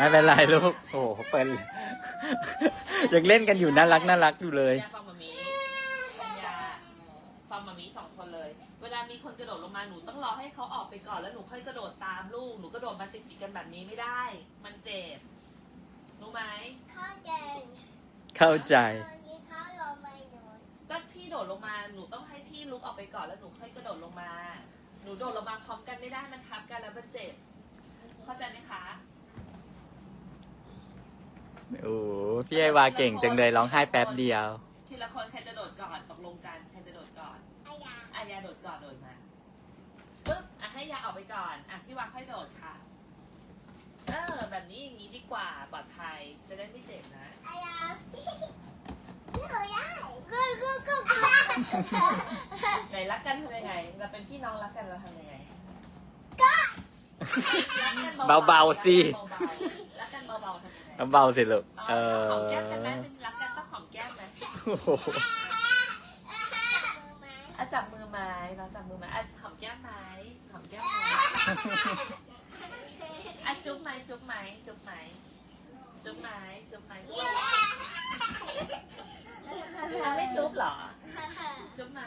ไม่เป็นไรลูก โอ้โหเปิดยังเล่นกันอยู่น่ารักน่ารักอยู่เลยยาฟังมามีปัญญาฟังมามีสองคนเลย เวลามีคนกระโดดลงมาหนูต้องรอให้เขาออกไปก่อนแล้วหนูค่อยกระโดดตามลูก หนูกระโดดมาติดๆกันแบบนี้ไม่ได้ มันเจ็บ รู้ไหม เข้าใจเข้าใจ ตอนนี้เขาลงไปหนูก็พี่โดดลงมาหนูต้องให้พี่ลุกออกไปก่อนแล้วหนูค่อยกระโดดลงมา หนูโดดลงมาพร้อมกันไม่ได้มันทับกันแล้วมันเจ็บ เข้าใจไหมคะ โอ้โหพี่ไอวาเก่งจังเลยร้องไห้แป๊บเดียว ทีละคนใครจะโดดก่อนตกลงกันใครจะโดดก่อนอายาอายาโดดก่อนโดดมาปึ๊บอะให้ยาออกไปก่อนอะพี่วาค่อยโดดค่ะ เออ แบบนี้อย่างนี้ดีกว่าปลอดภัยจะได้ไม่เจ็บนะอายาหนูได้กูกูกูกูไหนรักกันทำยังไง เราเป็นพี่น้องรักกันเราทำยังไงก็รักกันเบาๆสิรักกันเบาๆทำยังไง เบาๆสิลูกเอเอออหอมแก้มกันไหมเป็นรักกันต้องหอมแก้มไหมโอ้โหอะจับมือไหมเราจับมือไหมอะหอมแก้มไหมหอมแก้มไหมอะจุ๊บไหมจุ๊บไหมจุ๊บไหมจุ๊บไหมจุ๊บไหมจุ๊บไหมอะไม่จุ๊บเหรอ จุ๊บไหม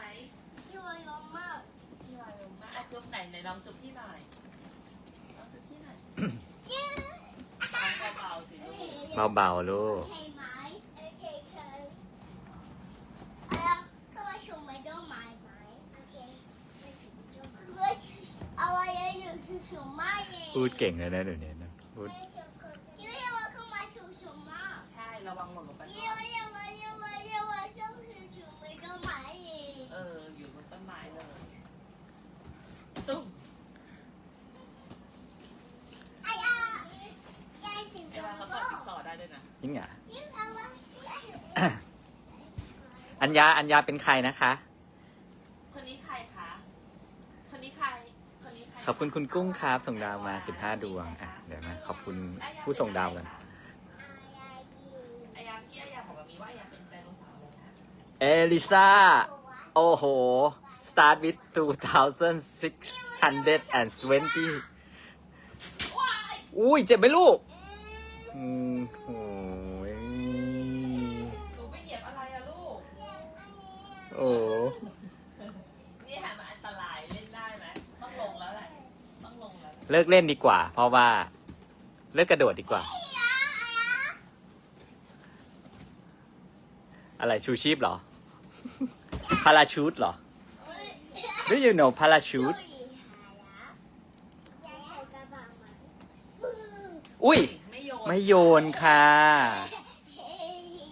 ช่วยลงมากพี่วายลงมาอะจุ๊บไหนไหนลองจุ๊บพี่หน่อยลองจุ๊บพี่หน่อยน้องเบาๆสิลูก เบาๆลูโอกเคไหมโอเคค่ะแล้วตัวชมไม่ต้องหมายไหมโอเคว่าอาไว้อยู่ชุชมไม่เองพูดเก่งเลยนะเดี๋ยวนี้นะพูด ด้วยนะจริงเหรออัญญาอัญญาเป็นใครนะคะ คนนี้ใครคะ คนนี้ใคร คนนี้ใครขอบคุณคุณกุ้งครับ ส่งดาวมาสิบห้าดวงอะเดี๋ยวนะขอบคุณผู้ส่งดาวกันอายาพี่อายาบอกกับมีว่าอยาเป็นไดโนเสาร์เลยนะเอลิซาโอ้โห start with two thousand six สิบอุ้ยเจ็บไหมลูก อืมโอ้ยหนูไม่เหยียบอะไรอะลูก โอ้นี่หามันอันตรายเล่นได้ไหมต้องลงแล้วแหละ ต้องลงแล้วแหละเลิกเล่นดีกว่า เพราะว่า เลิกกระโดดดีกว่า อะไรชูชีพเหรอ พาราชูดเหรอ Do you know parachute อุ้ย ไม่โยนไม่โยนค่ะ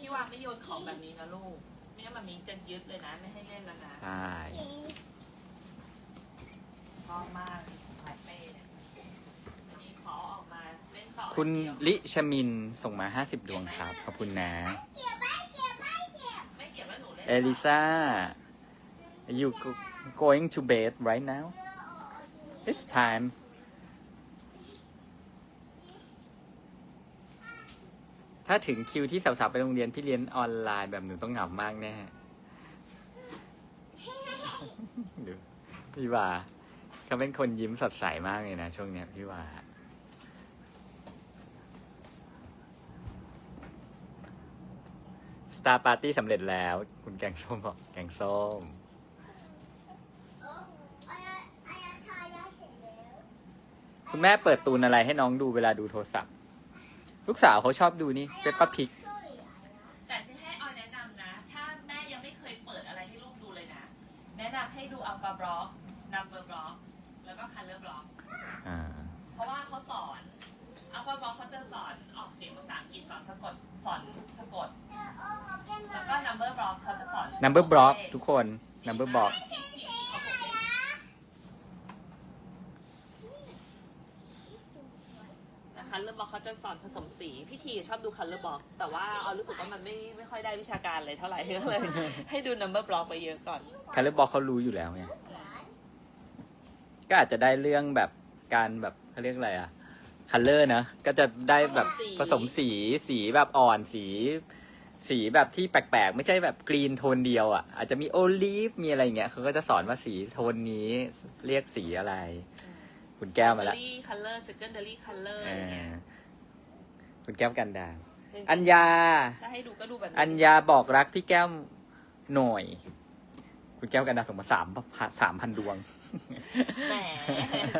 พี่วางไม่โยนของแบบนี้นะลูก ไม่งั้นมันมีจะยึดเลยนะ ไม่ให้เล่นแล้วนะใช่ ชอบมากสายเป้เนี่ยวันนี้ขอออกมาเล่นต่อคุณอย่างเดียวลิชมินส่งมา 50 ดวงครับ ขอบคุณนะ ไม่เก็บแล้วหนูเล่นเอลิซา you go- going to bed right now it's time ถ้าถึงคิวที่สาวๆไปโรงเรียนพี่เรียนออนไลน์แบบหนูต้องเหงามากแน่ดูพี่ว่าเขาเป็นคนยิ้มสดใสมากเลยนะช่วงเนี้ยพี่ว่าสตาร์ปาร์ตี้สำเร็จแล้ว คุณแกงส้มบอกแกงส้มคุณแม่เปิดตูนอะไรให้น้องดูเวลาดูโทรศัพท์ ลูกสาวเขาชอบดูนี่เปปป p พิก แต่ที่ให้ออยแนะนำนะ ถ้าแม่ยังไม่เคยเปิดอะไรให้ลูกดูเลยนะ แนะนำให้ดูอัลฟาบล็อกนัมเบอร์บล็อกแล้วก็คัลเลอร์บล็อกอ่า เพราะว่าเขาสอนอัลฟาบล็อกเขาจะสอนออกเสียงภาษาอังกฤษสอนสะกดสอนสะกด แล้วก็ number block เขาจะสอน number block ทุกคน number block คัลเลอร์บล็อกเขา จะสอนผสมสี พี่ทีชอบดูคัลเลอร์บล็อกแต่ว่าเอารู้สึกว่ามันไม่ไม่ค่อยได้วิชาการเลยเท่าไหร่ก็เลย ให้ดู number block ไปเยอะก่อนคัลเลอร์บอกเขารู้อยู่แล้วไง ก็อาจจะได้เรื่องแบบการแบบเขาเรียกอะไรอะคัลเลอร์นะ ก็จะได้แบบผผสสมมสี สีสีแบบอ่อนสี สีแบบที่แปลกๆ ไม่ใช่แบบกรีนโทนเดียวอะอาจจะมีโอลีฟมีอะไรอย่างเงี้ยเขาก็จะสอนว่าสีโทนนี้เรียกสีอะไร คุณแก้วมาแล้ว primary color secondary color เออะไรเงี้อย คุณแก้วกันดา อัญญา ถ้าให้ดูก็ดูแบบนี้อัญญาบอกรักพี่แก้วหน่อย คุณแก้วกันดาส่งมาสามสามพันดวง แหม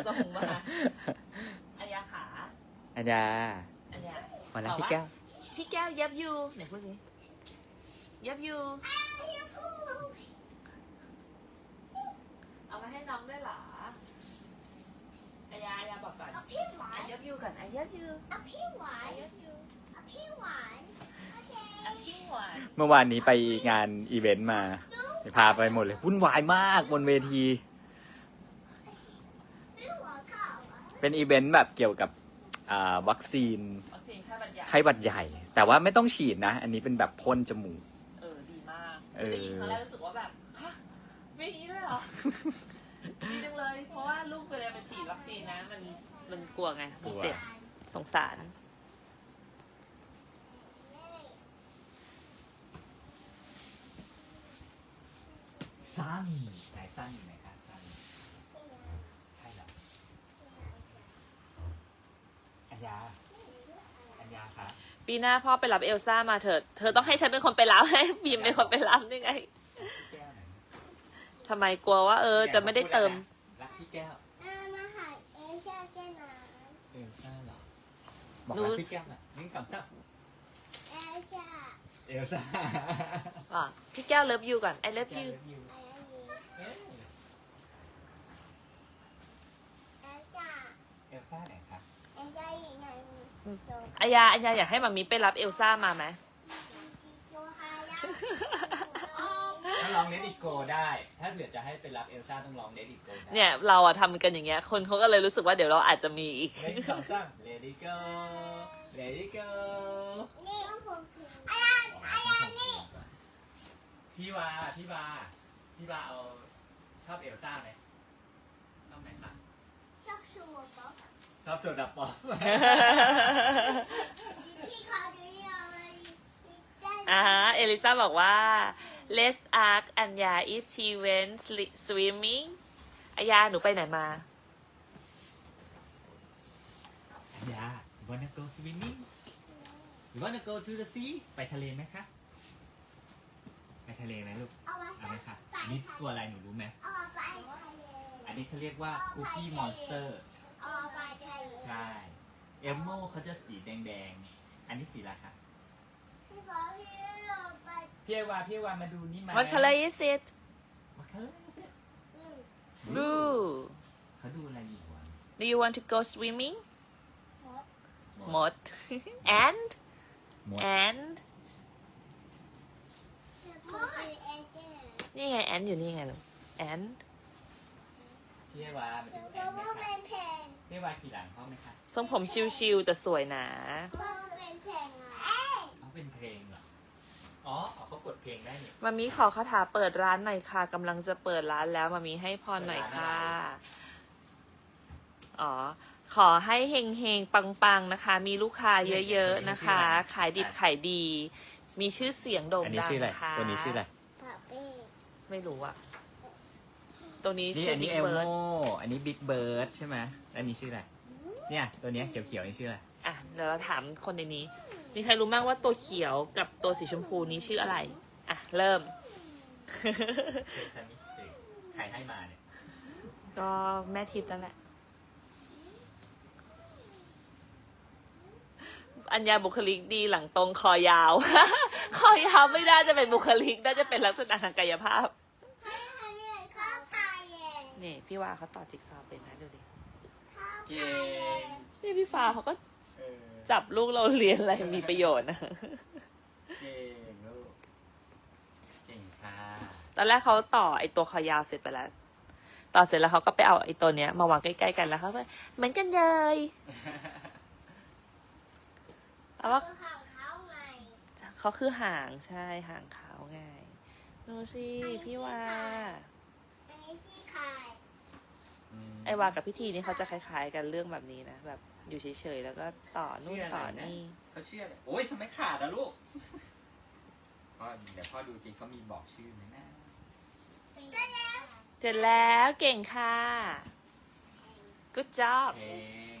ส่งมาอัญญาขาอัญญาอัญญามาแล้วบอกพี่ว่าแก้ว พี่แก้วเย็บยูไหนพูดสิเย็บยูเอามาให้น้องด้วยเหรอ อัญญาอัญญาบอกก่อนเอาพี่หวาอันนเย็บยูก่อนอันเย็บยูเอาพี่หวานเอาพี่หวานโอเคอันทิ้งหวานเมื่อวานนี้ไปงานอีเวนต์มา พาไปหมดเลยวุ่นวายมากบนเวทีไม่หัวข่าวอะเป็นอีเวนต์แบบเกี่ยวกับอ่าวัคซีนวัคซีนไข้หวัดใหญ่ไข้หวัดใหญ่ แต่ว่าไม่ต้องฉีดนะ อันนี้เป็นแบบพ่นจมูก เออดีมากเออ ได้ยินครั้งแรกรู้สึกว่าแบบฮะมีอย่างนี้ด้วยเหรอ ดีจังเลย เพราะว่าลูกเวลาไปฉีดวัคซีนนะ มันมันกลัวไงกลัวเจ็บ สงสาร สั้นไหนสั้นอยู่ไหนครับสั้นใช่เหรออัญญาอัญญาครับ ปีหน้าพ่อไปรับเอลซ่ามาเถิด เธอต้องให้ฉันเป็นคนไปรับให้บีมเป็นคนไปรับนี่ไงแก้วไหนทำไมกลัวว่า เออ จะไม่ได้เติม รักพี่แก้วเออมาหาเอเชียเจนาเอลซ่าเหรอบอกรู้รักพี่แก้วหน่อยหนึ่งสองสามเอเชียเอลซ่าอะพี่แก้วเลิฟยูก่อน I love แก้ว you เลิฟยูอะไรนี่เอ๊ะเอเชียเอลซ่าไหนครับเอเชียอยู่ไหนโตอายาอัญญาอยากให้มามีไปรับเอลซ่ามาไหม ชิโซฮายะถ้าลองเลดิโกได้ ถ้าเผื่อจะให้ไปรับเอลซ่าต้องลองเลดิโกได้เนี่ยเราอะทำกันอย่างเงี้ย คนเขาก็เลยรู้สึกว่าเดี๋ยวเราอาจจะมีอีกหนึ่งสองสามเลดิโกเลดิโกนี่ผมอะไรอะไรนี่พี่วาพี่วาพี่วาเอาชอบเอลซ่าไหมชอบไหมคะชอบชูวป๊อปชอบโจดับปอมพี่เขาดูยังไงได้อ่าฮะเอลิซาบอกว่า let's ask อัญญา is she went sli- swimming อัญญาหนูไปไหนมาอันยา you wanna go swimming you wanna go to the sea ไปทะเลไหมคะ ไปทะเลไหมลูก เอามาเอาไหมคะอันนี้ตัวอะไรหนูรู้ไหมเอามาไปทะเลอันนี้เขาเรียกว่าคุกกี้มอนสเตอร์เอามาไปทะเลใช่ เอลโมเขาจะสีแดงๆ อันนี้สีอะไรคะ พี่บอกพี่เราไปพี่เอวาพี่เอวามาดูนี่มา What color is it What color is it blue เขาดูอะไรอยู่วะ Do you want to go swimming หมด and หมด and มดเอเจนนี่ไง and อยู่นี่ไงลูก and พี่เอวามาดูเพแอนราะไหมว่าคะเป็นเพลงพี่เอวาขี่หลังเขาไหมคะ ทรงผมชิวๆแต่สวยหนาเพราะว่า อ๋ออ๋อเขากดเพลงได้นี่มามีขอคาถาเปิดร้านหน่อยค่ะกำลังจะเปิดร้านแล้วมามีให้พรหน่อยค่ะ อ๋อ ขอให้เฮงเฮงปังปังๆนะคะ มีลูกค้าเยอะๆนะคะ ขายดิบขายดี มีชื่อเสียงโด่งอันนี้ดังชื่ออะไร นะคะ ตัวนี้ชื่ออะไร ปะเป้ไม่รู้อะตัวนี้นี่ชื่ออันนี้บิ๊เอกลเบิโมร์ดอันนี้บิ๊กเบิร์ดใช่ไหมแล้วอันนี้ชื่ออะไร เนี่ย ตัวเนี้ยเขียวๆนี่ชื่ออะไร อะ เดี๋ยวเราถามคนในนี้ มีใครรู้บ้างว่าตัวเขียวกับตัวสีชมพูนี้ชื่ออะไร อะ เริ่มเคซามิสติใครให้มาเนี่ยก็แม่ทิพย์นั่นแหละ อัญญาบุคลิกดีหลังตรงคอยาว คอยาวไม่ได้จะเป็นบุคลิกน่าจะเป็นลักษณะทางกายภาพ ให้เหนื่อยข้าวพายเย็นนี่ พี่ว่าเขาต่อจิ๊กซอว์เป็นนะดูดิข้าวเก่พายเย็งนนี่พี่ฟ้าเขาก็เออ จับลูกเราเรียนอะไรมีประโยชน์นะเก่งลูกเก่งค่ะตอนแรกเขาต่อไอตัวคอยาวเสร็จไปแล้ว ต่อเสร็จแล้วเขาก็ไปเอาไอตัวเนี้ย มาวางใกล้ๆกันแล้วเขาก็เหมือนกันเลยเอาว่าคือห่างเขาไงเขาคือหางใช่หางขาวไงดูสิพี่วาอันนี้ที่คายมไอวากับพี่ทีนี่เขาจะคล้าย ๆ กันเรื่องแบบนี้นะแบบ อยู่เฉยๆแล้วก็ต่อนู่นต่อนี่เขาเชื่อเลยโอ้ยทำไมขาดอะลูกพ่อเดี๋ยวพ่อดูสิเขามีบอกชื่อไหมนะได้แล้วเสร็จแล้วเก่งค่ะ good job เพลง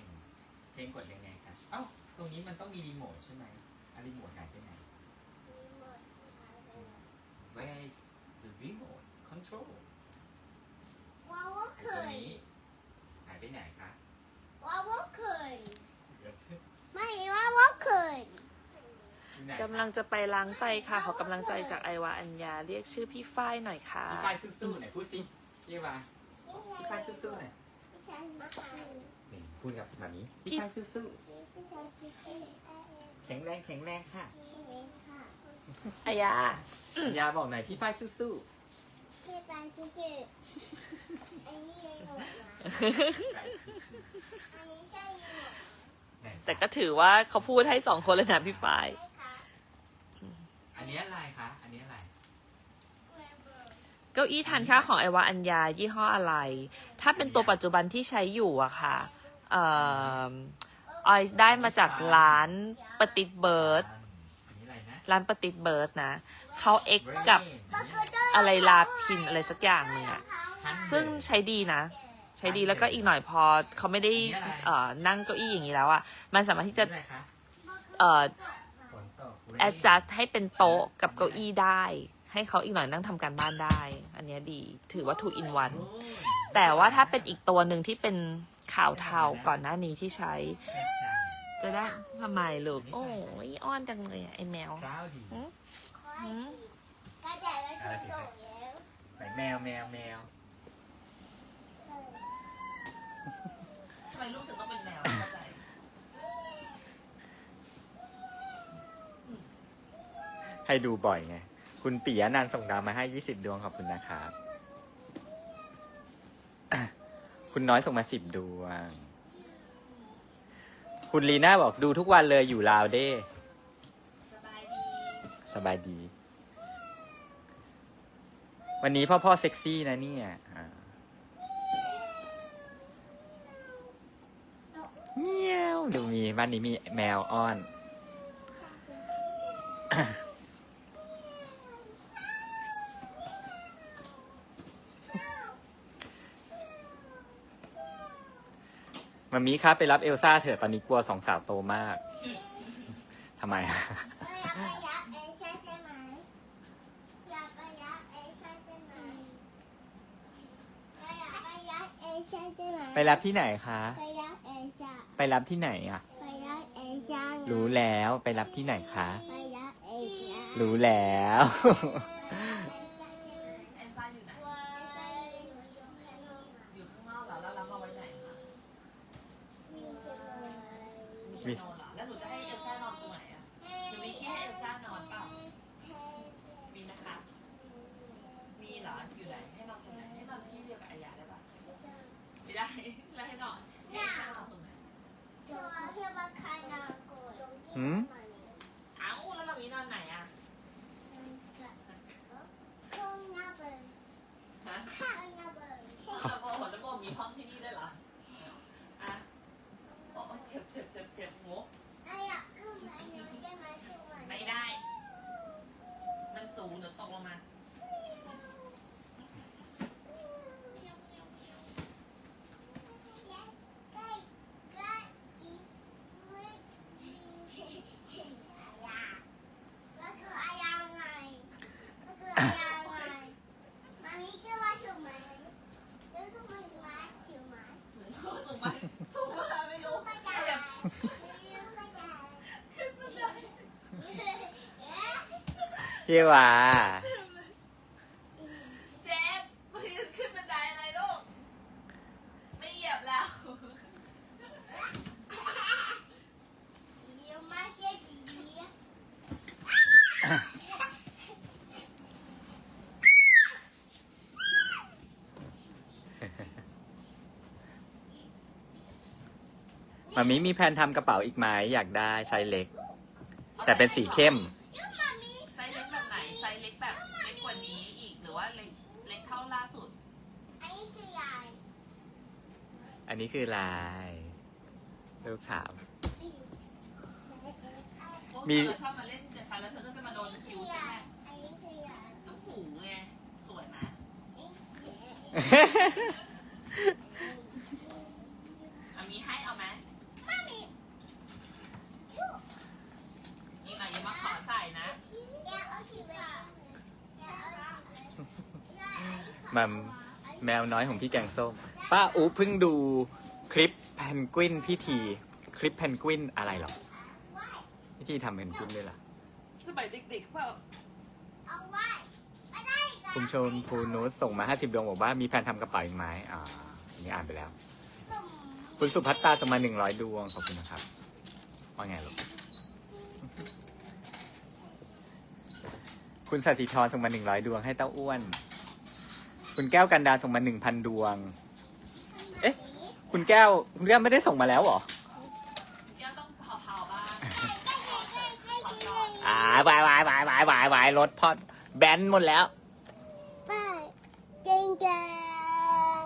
เพลงกดยังไงคะเอ้าตรงนี้มันต้องมีรีโมทใช่ไหมอะรีโมทหายไปไหน Where is the remote control ว้าวว่าตเครงยนี้หายไปไหนคะว้าวว่าเคยเดี๋ยวไม่ว้าวว่าเคยอยู่ไหนกำลังจะไปล้างไตค่ะ ขอกำลังใจจากไอวาอัญญาเรียกชื่อพี่ฝ้ายหน่อยค่ะพี่ฝ้ายสู้ๆหน่อยพูดสิพี่ว่าพี่ฝ้ายสู้ๆหน่อยพี่ชายมาหานี่พูดกับหมามีพี่พี่ฝ้ายสู้พี่ชายพี่ชายๆแข็งแรงแข็งแรงค่ะพี่เลี้ยงค่ะอายายาบอกหน่อยพี่ฝ้ายสู้พี่ปานชื่อชื่ออันนี้เลี้ยงหมดนะ ๆ อันนี้ใช่เลี้ยงหมด ไหน แต่ก็ถือว่าเขาพูดให้สองคนเลยนะพี่ฝ้ายไหมคะอันนี้อะไรคะ อันนี้อะไรเวเบอร์เก้าอี้ทานข้าวของไอวาอัญญายี่ห้ออะไร ถ้าเป็นตัวปัจจุบันที่ใช้อยู่อะค่ะ เอ่อออยได้มาจากร้านปฏิเบิร์ดอันนี้อะไรนะ ร้านปฏิเบิร์ดนะ เขาเอ็กกับอะไรลาพินอะไรสักอย่างหนึ่งอะ ซึ่งใช้ดีนะใช้ดีแล้วก็อีกหน่อยพอเขาไม่ได้เอ่อนั่งเก้าอี้อย่างนี้แล้วอะมันสามารถที่จะอันนี้อะไรคะเอ่อฝนตก adjust ให้เป็นโต๊ะกับเก้าอี้ได้ ให้เขาอีกหน่อยนั่งทำการบ้านได้ อันเนี้ยดีถือว่า two in one แต่ว่าถ้าเป็นอีกตัวหนึ่งที่เป็นขาวเทาก่อนหน้านี้ที่ใช้ จะได้ทำไมลูกโอ้ยอ้อนจังเลยอะไอแมวคราวดีหืมหืมก็แต่ละชุดโตแล้วไหนแมวแมวแมว ทำไมลูกฉันต้องเป็นแมวไม่เข้าใจให้ดูบ่อยไง คุณปิยะนันท์ส่งดาวมาให้ยี่สิบดวงขอบคุณนะครับ คุณน้อยส่งมาสิบดวง คุณลีน่าบอกดูทุกวันเลยอยู่ลาวเด้ สบายดีสบายดี วันนี้พ่อพ่อเซ็กซี่นะเนี่ยอ่า เมียวดูมีบ้านนี้มีแมวอ้อน มามีครับไปรับเอลซ่าเถอะตอนนี้กลัวสองสาวโตมาก ทำไมอะอยากไปยักษ์เอใช่ใช่ไหมอยากไปยักษ์เอใช่ใช่ไหมอยากไปยักษ์เอใช่ใช่ไหมไปรับที่ไหนคะ ไป รับที่ไหนอะ ไปยักษ์เอซ่ารู้แล้วไปรับที่ไหนคะ ไปยักษ์เอซ่ารู้แล้วเอลซ่าอยู่ไหน อยู่ข้างนอกเหรอแล้วรับมาไว้ไหนคะมีสโนว์เหรอแล้วหนูจะให้เอลซ่านอนตรงไหนอะหนูมีที่ให้เอลซ่านอนเปล่ามีนะคะ มีเหรออยู่ไหนให้นอนตรงไหนให้นอนที่เดียวกับอายาได้ปะไม่ได้ แล้วให้นอนให้เอลซ่านอนตรงไหน หืมอ้าวแล้วเรามีนอนไหนอะฮะแล้วโบแล้วโบมีห้องที่นี่ด้วยเหรออะโอ้เจ็บเจ็บเจ็บเจ็บหัวไม่ได้ มันสูงเดี๋ยวตกลงมา สูงมากสูงมากไม่รู้เจ็บ พี่วาเจ็บไม่ขึ้นบันไดอะไรลูก ไม่เหยียบแล้ว มามีมีแผนทำกระเป๋าอีกไหมอยากได้ไซส์เล็ก แต่เป็นสีเข้ม อันนี้คือลายลูกถามมีชอบมาเล่นกับฉัแล้วเธอก็จะมาโดนคิวใช่ไหมต้องหูไง สวยาขอใส่นะ มัมแมวน้อยของพี่แกงส้ม ป้าอูเพิ่งดูคลิปแพนกวินพิธี คลิปแพนกวินอะไรหรอพิธีทำแพนกวินด้วยล่ะ สมัยเด็กๆเปล่าเอาไว้ไม่ได้กันคุณชมพูนุสส่งมา 50 ดวงบอกว่ามีแฟนทำกระเป๋าอีกไหมอ่าอันนี้อ่านไปแล้วคุณสุภัตตาส่งมา 100 ดวงขอบคุณนะครับ ว่าไงลูกคุณสัติธรส่งมา 100 ดวงให้เต้าอ้วน คุณแก้วกันดาส่งมา 1,000 ดวง เอ๊ะ คุณแก้ว คุณแก้วไม่ได้ส่งมาแล้วเหรอ เดี๋ยวต้องเผาๆบ้างอ่าวายวายวายวายวายวายรถพอดแบนหมดแล้ว ป้าจริงจัง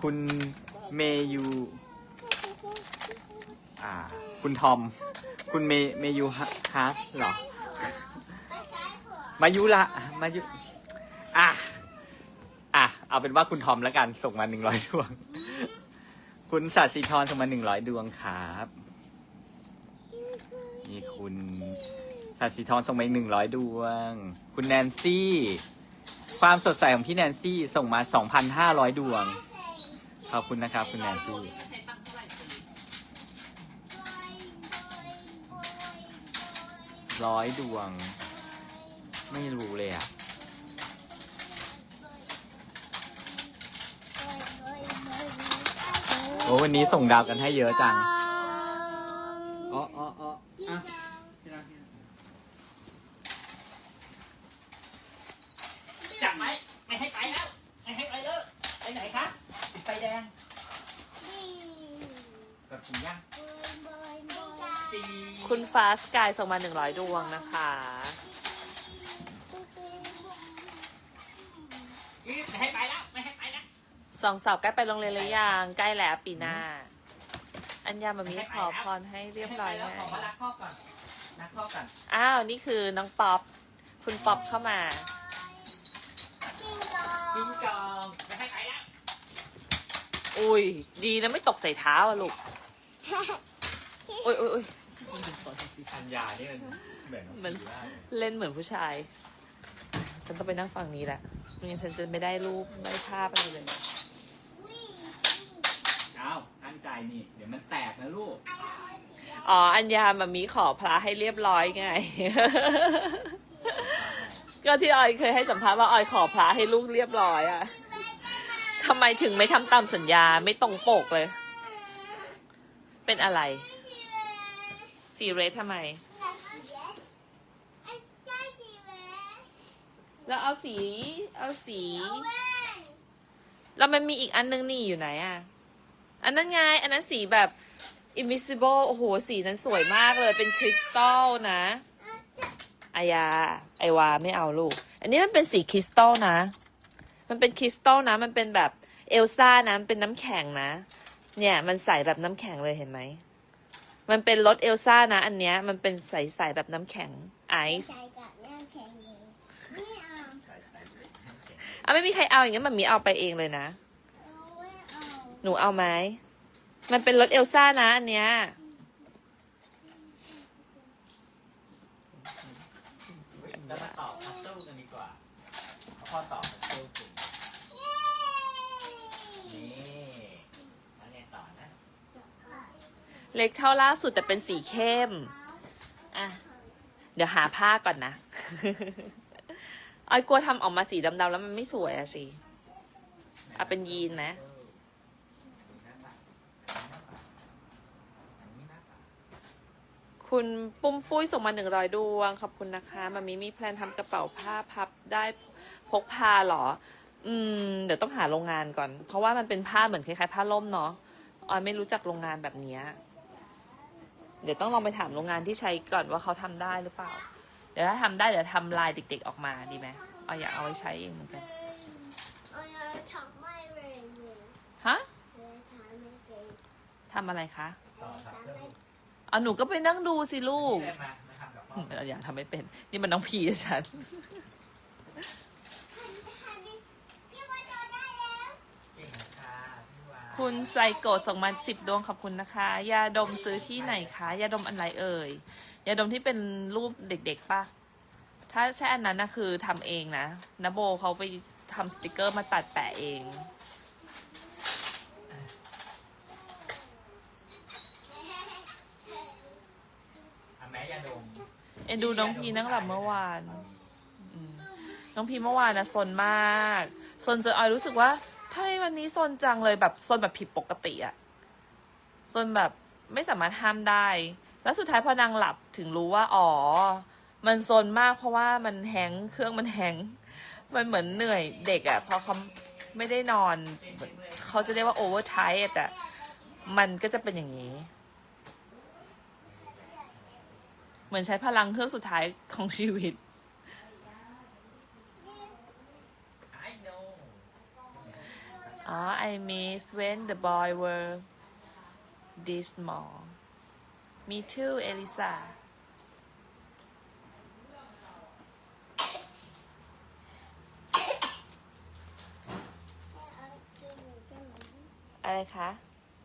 คุณเมยูอ่า คุณทอม คุณเมเมยูฮะฮาสเหรอไม่ใช่หัวมายุละมายุอะอะ เอาเป็นว่าคุณทอมแล้วกันส่งมาหนึ่งร้อยดวง คุณสัตย์สีทรส่งมาหนึ่งร้อยดวงครับนี่คุณสัตย์สีทรส่งมาอีกหนึ่งร้อยดวง คุณแนนซี่ ความสดใสของพี่แนนซี่ส่งมาสองพันห้าร้อยดวง ขอบคุณนะครับ คุณแนนซี่ ร้อยดวง ไม่รู้เลยอะ โอ้วันนี้ส่งดาวกันให้เยอะจังอ๋ออ๋ออ๋ออะจับไหมไม่ให้ไปแล้วไม่ให้ไปเลยไปไหนคะติดไฟแดงกับถุงย่างสีคุณฟ้าสกายส่งมา100ดวงนะคะ ไม่ให้ไปแล้ว ไม่ให้ไปแล้ว ส องสาวใกล้ไปโรงเรียนหรือยังใกล้แล้วปีหน้า อัญญามามีขอพรให้เรียบร้อยไม่ให้ไปไงแล้วขอมารักพ่อก่อนนักข้อกันอ้าวนี่คือน้องป๊อปคุณป๊อปเข้ามากินกองไม่ให้ไปแล้วอุ้ยดีนะไม่ตกใส่เท้าอะลูกอุ้ยอุ้ยอุ้ยอัญญานี่มันเหมือนเหมือนเล่นเหมือนผู้ชาย ฉันต้องไปนั่งฝั่งนี้แหละไม่งั้นฉันจะไม่ได้รูป ไม่ได้ภาพอะไรเลย อ้าวตั้งใจนี่ เดี๋ยวมันแตกนะลูก อ๋อ อัญญามามีขอพระให้เรียบร้อยไง ก็ที่ออยเคยให้สัมภาษณ์ว่าออยขอพระให้ลูกเรียบร้อยอะทำไมถึงไม่ทำตามสัญญาไม่ตรงปกเลย เป็นอะไร ซีเรสทำไม แล้วเอาสี เอาสี แล้วมันมีอีกอันนึงนี่อยู่ไหนอะ อันนั้นไง อันนั้นสีแบบ invisible โอ้โห สีนั้นสวยมากเลยเป็นคริสตัลนะอายา ไอวาไม่เอาลูก อันนี้มันเป็นสีคริสตัลนะ มันเป็นคริสตัลนะ มันเป็นแบบเอลซ่านะมันเป็นน้ำแข็งนะ เนี่ย มันใสแบบน้ำแข็งเลยเห็นไหม มันเป็นรสเอลซ่านะ อันเนี้ย มันเป็นใสๆแบบน้ำแข็งไอซ์ใส่กับน้ำแข็งเลยไม่เอาอะไม่มีใครเอาอย่างงั้นมันมีเอาไปเองเลยนะเอาไม่เอา หนูเอาไหม มันเป็นรถเอลซ่านะอันเนี้ย แล้วมาต่อพัซเซิลกันดีกว่าพ่อต่อพัซเซิลถึงนี่แล้วไงต่อนะ เล็กเท่าล่าสุดแต่เป็นสีเข้ม อะ เดี๋ยวหาผ้าก่อนนะ ออยกลัวทำออกมาสีดำๆแล้วมันไม่สวยอะสิ เอาเป็นยีนไหม คุณปุ้มปุ้ยส่งมาหนึ่งร้อยดวง ขอบคุณนะคะมามีมีแพลนทำกระเป๋าผ้าพับได้พกพาเหรอ อืม เดี๋ยวต้องหาโรงงานก่อน เพราะว่ามันเป็นผ้าเหมือนคล้ายๆผ้าล่มเนาะออยไม่รู้จักโรงงานแบบเนี้ยเดี๋ยวต้องลองไปถามโรงงานที่ใช้ก่อนว่าเขาทำได้หรือเปล่า เดี๋ยวถ้าทำได้เดี๋ยวทำลายเด็กๆออกมาดีไหมออยอยากเอาไว้ใช้เองเหมือนกันเอาเอาช็อกไม่เป็นเลยฮะเอาทำไม่เป็นทำอะไรคะต่อ เอาพัซทำเซิลไม่เอาหนูก็ไปนั่งดูสิลูกนี่ได้มามาทำกับพ่อเราอยากทำไม่เป็น นี่มันน้องพีฉันที่ว่าโดนได้แล้วเก่งค่ะพี่วาคุณไซโกะส่งมาสิบดวงขอบคุณนะคะ ยาดมซื้อที่ไหนคะ ยาดมอันไรเอ่ย ยาดมที่เป็นรูปเด็กๆปะถ้าใช่อันนั้นนะคือทำเองนะนโบเขาไปทำสติกเกอร์มาตัดแปะเอง อะแม่ยาดมเอ็นดูน้องพีนั่งหลับเมื่อวานอืมน้องพีเมื่อวานนะซนมากซนจนออยรู้สึกว่าทำไมวันนี้ซนจังเลยแบบซนแบบผิดปกติอะซนแบบไม่สามารถห้ามได้ แล้วสุดท้ายพอนางหลับถึงรู้ว่า อ๋อ มันซนมากเพราะว่ามันแฮงก์เครื่องมันแฮงก์มันเหมือนเหนื่อยเด็กอะพอเขาไม่ได้นอน เขาจะเรียกว่าโอเวอร์ไทต์อะมันก็จะเป็นอย่างนี้ เหมือนใช้พลังเครื่องสุดท้ายของชีวิต I know อ๋อ I miss when the boy were this small me too Elisa อะไรคะ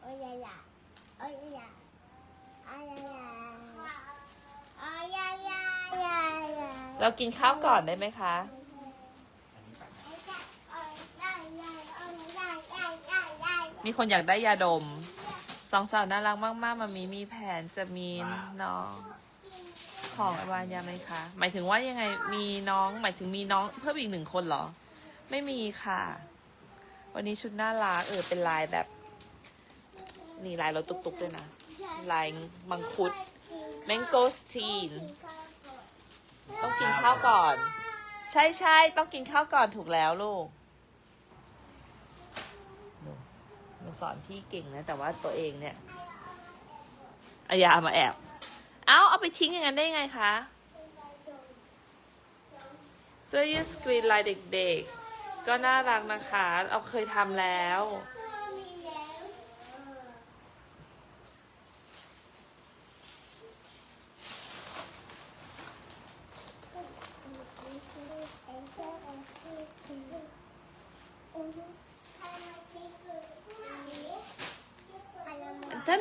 โอ้ยายาโอ้ยายาโอ้ยายา โอ้ยายายายาเรากินข้าวก่อนได้ไหมคะ มีคนอยากได้ยาดม สองสาวน่ารักมากๆมามีมีแผนจะมีน้องของอวานยาไหมคะ หมายถึงว่ายังไงมีน้อง หมายถึงมีน้องเพิ่มอีกหนึ่งคนเหรอ ไม่มีค่ะ วันนี้ชุดน่ารักเออเป็นลายแบบ นี่ลายรถตุกๆด้วยนะ ลายมังคุด mango steam ต้องกินข้าวก่อน ใช่ใช่ต้องกินข้าวก่อนถูกแล้วลูกมันสอนพี่เก่งนะ แต่ว่าตัวเองเนี่ยอายามาแอบ เอาเอาไปทิ้งอย่างนั้นได้ไงคะเสื้อยืดสกรีนลายเด็กๆ ก็น่ารักนะคะ เอาเคยทำแล้ว ถ้าหนู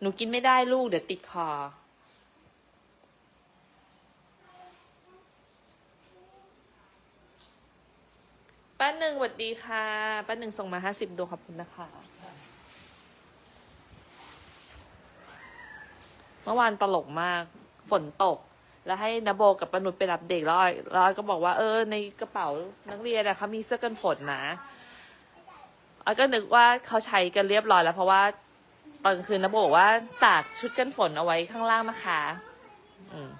หนูกินไม่ได้ลูก เดี๋ยวติดคอ ป้าหนึ่งสวัสดีค่ะ ป้าหนึ่งส่งมาห้าสิบดวงขอบคุณนะคะ เมื่อวานตลกมาก ฝนตก แล้วให้นโบกับปานุชไปรับเด็กแล้วอ้อยแล้วก็บอกว่าเออ ในกระเป๋านักเรียนอะเขามีเสื้อกันฝนนะอ้อยก็นึกว่าเขาใช้กันเรียบร้อยแล้วเพราะว่า ตอนกลางคืนนโบบอกว่าตากชุดกันฝนเอาไว้ข้างล่างนะคะ อืม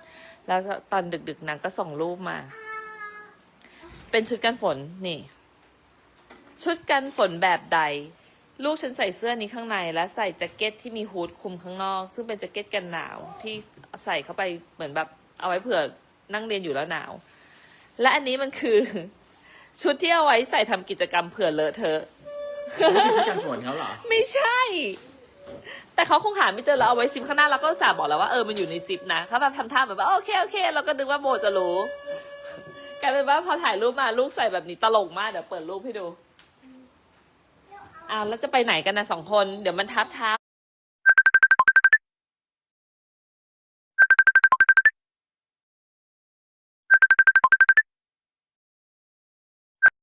แล้วตอนดึกๆนางก็ส่งรูปมา เป็นชุดกันฝนนี่ ชุดกันฝนแบบใด ลูกฉันใส่เสื้อนี้ข้างใน และใส่แจ็คเก็ตที่มีฮูดคลุมข้างนอก ซึ่งเป็นแจ็คเก็ตกันหนาวที่ใส่เข้าไปเหมือนแบบเอาไว้เผื่อนั่งเรียนอยู่แล้วหนาว และอันนี้มันคือ ชุดที่เอาไว้ใส่ทำกิจกรรมเผื่อเลอะเทอะนี่คือชุดกันฝนเขาเหรอ ไม่ใช่ แต่เขาคงหาไม่เจอแล้วเอาไว้ซิปข้างหน้าแล้วก็สาบอกแล้วว่าเออมันอยู่ในซิปนะเขาแบบทำท่าแบบว่าโอเคโอเคเราก็นึกว่าโบจะรู้กลายเป็นว่าพอถ่ายรูปมาลูกใส่แบบนี้ตลกมากเดี๋ยวเปิดรูปให้ดูอ้าวแล้วจะไปไหนกันนะสองคนเดี๋ยวมันทับเท้า